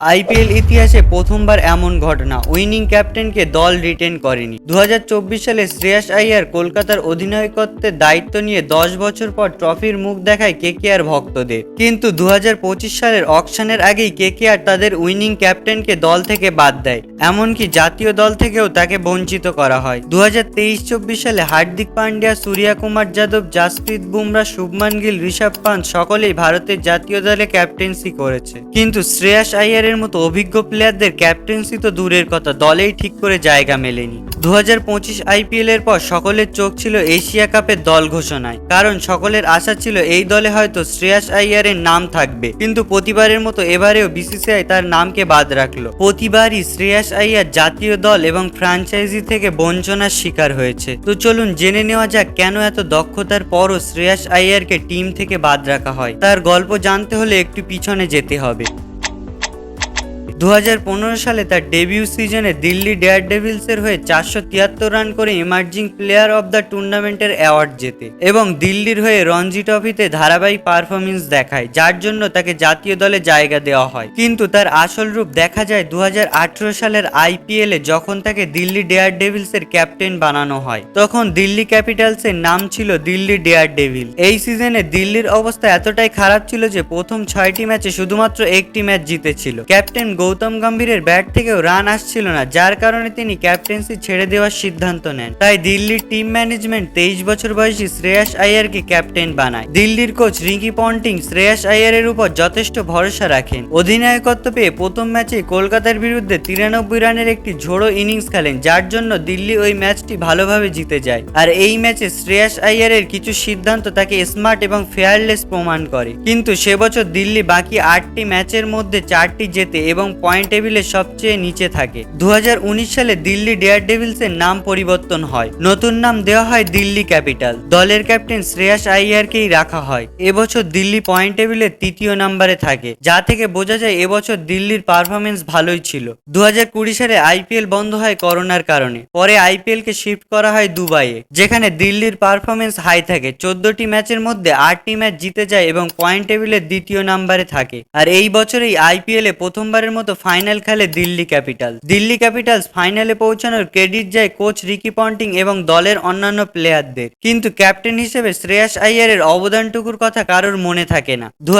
IPL ইতিহাসে প্রথমবার এমন ঘটনা। উইনিং ক্যাপ্টেনকে দল রিটেন করেনি। দু হাজার চব্বিশ সালে শ্রেয়াস আইয়ার কলকাতার অধিনায়কত্বের দায়িত্ব নিয়ে দশ বছর পর ট্রফির মুখ দেখায় কেকেআর ভক্তদের। কিন্তু দু হাজার পঁচিশ সালের অকশনের আগেই কেকেআর তাদের উইনিং ক্যাপ্টেনকে দল থেকে বাদ দেয়। এমনকি জাতীয় দল থেকেও তাকে বঞ্চিত করা হয়। দু হাজার তেইশ চব্বিশ সালে হার্দিক পান্ডিয়া, সূর্যা কুমার যাদব, জাসপ্রীত বুমরা, শুভমান গিল, ঋষভ পান্ত সকলেই ভারতের জাতীয় দলে ক্যাপ্টেন্সি করেছে। কিন্তু শ্রেয়াস আইয়ারের মতো অভিজ্ঞ প্লেয়ারদের ক্যাপ্টেন্সি তো দূরের কথা, দলেই ঠিক করে জায়গা মেলেনি। দু হাজার পঁচিশ আইপিএল এর পর সকলের চোখ ছিল এশিয়া কাপের দল ঘোষণায়, কারণ সকলের আশা ছিল এই দলে হয়তো শ্রেয়াস আইয়ারের নাম থাকবে। কিন্তু প্রতিবারের মতো এবারেও বিসিসিআই তার নামকে বাদ রাখল। প্রতিবারই শ্রেয়াস আইয়ার জাতীয় দল এবং ফ্র্যাঞ্চাইজি থেকে বঞ্চনার শিকার হয়েছে। তো চলুন জেনে নেওয়া যাক কেন এত দক্ষতার পরও শ্রেয়াস আইয়ারকে টিম থেকে বাদ রাখা হয়। তার গল্প জানতে হলে একটু পিছনে যেতে হবে। দু হাজার পনেরো সালে তার ডেবিউ সিজনে দিল্লি ডেয়ার ডেভিলসের হয়ে চারশো তিয়াত্তর রান করে ইমার্জিং প্লেয়ার অব দ্য টুর্নামেন্টের অ্যাওয়ার্ড জেতে এবং দিল্লির হয়ে রঞ্জি ট্রফিতে ধারাবাহিক পারফরমেন্স দেখায়, যার জন্য তাকে জাতীয় দলে জায়গা দেওয়া হয়। কিন্তু তার আসল রূপ দেখা যায় দু হাজার আঠারো সালের আইপিএলে যখন তাকে দিল্লি ডেয়ার ডেভিলসের ক্যাপ্টেন বানানো হয়। তখন দিল্লি ক্যাপিটালসের নাম ছিল দিল্লি ডেয়ার ডেভিল এই সিজনে দিল্লির অবস্থা এতটাই খারাপ ছিল যে প্রথম ছয়টি ম্যাচে শুধুমাত্র একটি ম্যাচ জিতেছিল। ক্যাপ্টেন গৌতম গম্ভীরের ব্যাট থেকেও রান আসছিল না, যার কারণে তিনি ক্যাপ্টেন্সি ছেড়ে দেওয়ার সিদ্ধান্ত নেন। তাই দিল্লির টিম ম্যানেজমেন্ট তেইশ বছর বয়সী শ্রেয়াস আইয়ারকে ক্যাপ্টেন বানায়। দিল্লির কোচ রিকি পন্টিং শ্রেয়াস আইয়ারের উপর যথেষ্ট ভরসা রাখেন। অধিনায়কত্ব পেয়ে প্রথম ম্যাচে কলকাতার বিরুদ্ধে তিরানব্বই রানের একটি ঝোড়ো ইনিংস খেলেন, যার জন্য দিল্লি ওই ম্যাচটি ভালোভাবে জিতে যায়। আর এই ম্যাচে শ্রেয়াস আইয়ারের কিছু সিদ্ধান্ত তাকে স্মার্ট এবং ফেয়ারলেস প্রমাণ করে। কিন্তু সে বছর দিল্লি বাকি আটটি ম্যাচের মধ্যে চারটি জেতে এবং পয়েন্ট টেবিলে সবচেয়ে নিচে থাকে। দু হাজার উনিশ সালে দিল্লি ডেয়ার ডেভিলসের নাম পরিবর্তন হয়। নতুন নাম দেওয়া হয় দিল্লি ক্যাপিটাল। দলের ক্যাপ্টেন শ্রেয়াস আইয়ারকেই রাখা হয়। এবছর দিল্লি পয়েন্ট টেবিলের তৃতীয় নাম্বারে থাকে, যা থেকে বোঝা যায় এবছর দিল্লির পারফরমেন্স ভালোই ছিল। দু হাজার কুড়ি সালে আইপিএল বন্ধ হয় করোনার কারণে। পরে আইপিএল কে শিফট করা হয় দুবাইয়ে, যেখানে দিল্লির পারফরমেন্স হাই থাকে। চোদ্দটি ম্যাচের মধ্যে আটটি ম্যাচ জিতে যায় এবং পয়েন্ট টেবিলের দ্বিতীয় নাম্বারে থাকে। আর এই বছরেই আইপিএল প্রথমবারের মতো ফাইনাল খেলে দিল্লি ক্যাপিটাল দিল্লি ক্যাপিটালস ফাইনালে পৌঁছানোর ক্রেডিট যায় কোচ রিকি পন্টিং এবং দলের অন্যান্য প্লেয়ারদের। কিন্তু ক্যাপ্টেন হিসেবে শ্রেয়াস আইয়ারের অবদানটুকুর কথা কারোর মনে থাকে না। দু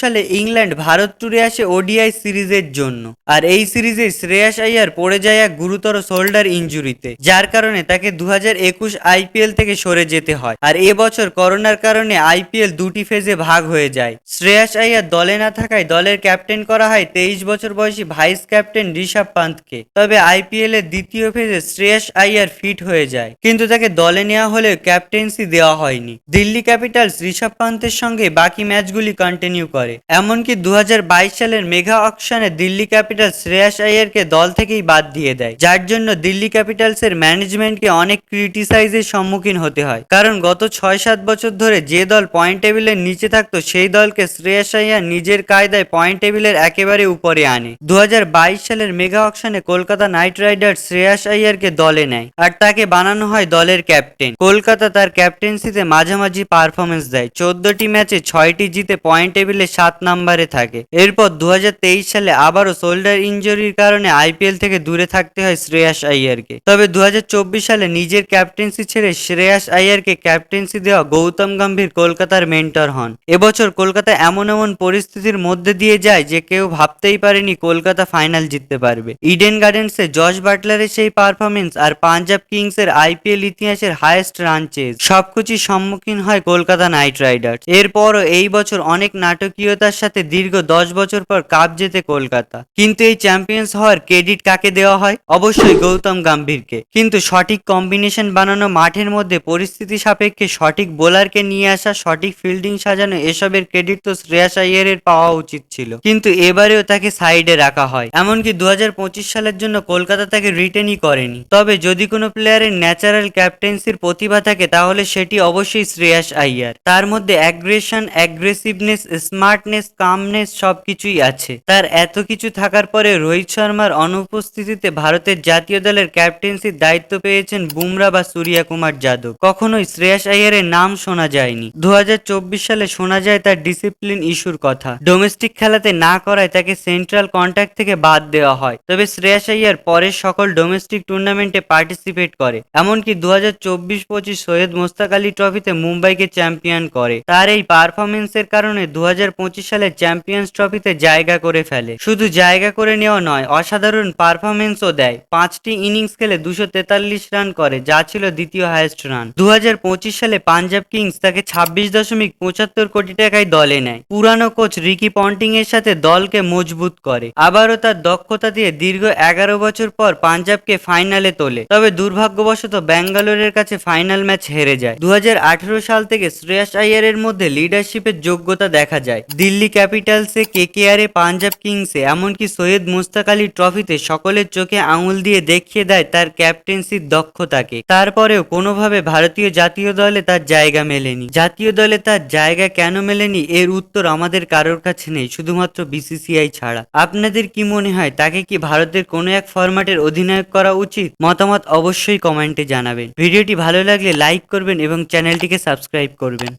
সালে ইংল্যান্ড ভারত ট্যুরে আসে ওডিআই সিরিজের জন্য। আর এই সিরিজে শ্রেয়াস আইয়ার পড়ে যায় এক গুরুতর শোল্ডার ইনজুরিতে যার কারণে তাকে দু হাজার একুশ আইপিএল থেকে সরে যেতে হয়। আর এবছর করোনার কারণে আইপিএল দুটি ফেজে ভাগ হয়ে যায়। শ্রেয়াস আইয়ার দলে না থাকায় দলের ক্যাপ্টেন করা হয় তেইশ বছর বয়সী ভাইস ক্যাপ্টেন ঋষভ পান্তকে। তবে আইপিএল এর দ্বিতীয় ফেজে শ্রেয়াস আইয়ার ফিট হয়ে যায়। কিন্তু তাকে দলে নেওয়া হলেও ক্যাপ্টেন্সি দেওয়া হয়নি। দিল্লি ক্যাপিটালস ঋষভ পান্তের সঙ্গে বাকি ম্যাচগুলি কন্টিনিউ করে। এমনকি দু হাজার বাইশ সালের মেগা অকশনে দিল্লি ক্যাপিটালস শ্রেয়াস আইয়ারকে দল থেকেই বাদ দিয়ে দেয়। যার জন্য দিল্লি ক্যাপিটালসের ম্যানেজমেন্টকে অনেক ক্রিটিসাইজের সম্মুখীন হতে হয়। কারণ গত ছয় সাত বছর ধরে যে দল পয়েন্ট টেবিলের নিচে থাকতো, সেই দলকে শ্রেয়াস আইয়ার নিজের কায়দায় পয়েন্ট টেবিলের একেবারে উপরে আনে। দু হাজার বাইশ সালের মেগা অকশনে কলকাতা নাইট রাইডার্স শ্রেয়াস আইয়ারকে দলে নেয় আর তাকে বানানো হয় দলের ক্যাপ্টেন। কলকাতা তার ক্যাপ্টেন্সিতে মাঝামাঝি পারফরমেন্স দেয়। চোদ্দটি ম্যাচে ছয়টি জিতে পয়েন্ট টেবিলে সাত নম্বরে থাকে। এরপর দু সালে আবারও শোল্ডার ইনজুরির কারণে আইপিএল থেকে দূরে থাকতে হয় শ্রেয়াস আইয়ারকে। তবে দু হাজার চব্বিশ সালে নিজের ক্যাপ্টেন্সি ছেড়ে শ্রেয়াস আইয়ারকে ক্যাপ্টেন্সি দেওয়া গৌতম গম্ভীর কলকাতার মেন্টর হন। এবছর কলকাতা এমন এমন পরিস্থিতির মধ্যে দিয়ে যায় যে কেউ ভাবতেই পারেনি কলকাতা ফাইনাল জিততে পারবে। ইডেন গার্ডেন্সে জর্জ বাটলারের সেই পারফরমেন্স আর পাঞ্জাব কিংসের আইপিএল ইতিহাসের হাইয়েস্ট রান চেজ সবকিছুর সম্মুখীন হয় কলকাতা নাইট রাইডার্স এরপরও এই বছর অনেক নাটকীয়তার সাথে দীর্ঘ দশ বছর পর কাপ জেতে কলকাতা। কিন্তু এই চ্যাম্পিয়ন্স হওয়ার ক্রেডিট কাকে দেওয়া হয়? অবশ্যই গৌতম গম্ভীরকে। কিন্তু সঠিক কম্বিনেশন বানানো মাঠের মধ্যে পরিস্থিতি সাপেক্ষে সঠিক বোলারকে নিয়ে আসা, সঠিক ফিল্ডিং সাজানো, এসবের ক্রেডিট তো শ্রেয়াস আইয়ারের পাওয়া উচিত ছিল। কিন্তু এবারেও তাকে সাইডে রাখা হয়। এমনকি দু হাজার পঁচিশ সালের জন্য কলকাতা তাকে রিটেনই করেনি। তবে যদি কোনো প্লেয়ারের ন্যাচারাল ক্যাপ্টেন্সির প্রতিভা থাকে, তাহলে সেটি অবশ্যই শ্রেয়াস আইয়ার। তার মধ্যে অ্যাগ্রেশন অ্যাগ্রেসিভনেস স্মার্টনেস কামনেস সবকিছুই আছে। তার এত কিছু থাকার পরে রোহিত শর্মার অনুপস্থিতিতে ভারতের জাতীয় দলের ক্যাপ্টেন্সির দায়িত্ব পেয়েছেন বুমরা বা সূর্যা কুমার যাদব। কখনোই শ্রেয়াস আইয়ারের নাম শোনা যায়নি। দু হাজার চব্বিশ সালে শোনা যায় তার ডিসিপ্লিন ইস্যুর কথা। ডোমেস্টিক খেলাতে না করায় তাকে সেন্ট্রাল কন্ট্যাক্ট থেকে বাদ দেওয়া হয়। তবে শ্রেয়াস আইয়ার পরের সকল ডোমেস্টিক টুর্নামেন্টে পার্টিসিপেট করে। এমনকি দু হাজার চব্বিশ পঁচিশ সৈয়দ মোস্তাক আলী ট্রফিতে মুম্বাইকে চ্যাম্পিয়ন করে। তার এই পারফরমেন্সের কারণে দু হাজার পঁচিশ সালে চ্যাম্পিয়ন্স ট্রফিতে জায়গা করে ফেলে। শুধু জায়গা করে নেওয়া নয়, অসাধারণ পারফরমেন্সও দেয়। পাঁচটি ইনিংস খেলে দুশো তেতাল্লিশ রান করে, যা ছিল দ্বিতীয় হায়েস্ট রান দু হাজার পঁচিশ সালে পাঞ্জাব কিংস তাকে ছাব্বিশ দশমিক পঁচাত্তর কোটি টাকায় দলে নেয়। পুরানো কোচ রিকি পন্টিং এর সাথে দলকে মজবুত করে। আবারও তার দক্ষতা দিয়ে দীর্ঘ এগারো বছর পর পাঞ্জাবকে ফাইনালে তোলে। তবে দুর্ভাগ্যবশত ব্যাঙ্গালোরের কাছে ফাইনাল ম্যাচ হেরে যায়। দু সাল থেকে শ্রেয়াস আইয়ারের মধ্যে লিডারশিপের যোগ্যতা দেখা যায়। দিল্লি ক্যাপিটালসে এ পাঞ্জাব কিংসে, এমনকি সৈয়দ মুস্তাক আলী ট্রফিতে সকলের চোখে আঙুল দিয়ে দেখিয়ে দেয় তার ক্যাপ্টেন্সির দক্ষতাকে। তারপরেও কোনোভাবে ভারতীয় জাতীয় দলে তার জায়গা মেলেনি। জাতীয় দলে তার জায়গা কেন মেলেনি এর উত্তর আমাদের কারোর কাছে নেই, শুধুমাত্র বিসিসিআই ছাড়া। আপনাদের কি মনে হয়, তাকে কি ভারতের কোনো এক ফরম্যাটের অধিনায়ক করা উচিত? মতামত অবশ্যই কমেন্টে জানাবেন। ভিডিওটি ভালো লাগলে লাইক করবেন এবং চ্যানেলটিকে সাবস্ক্রাইব করবেন।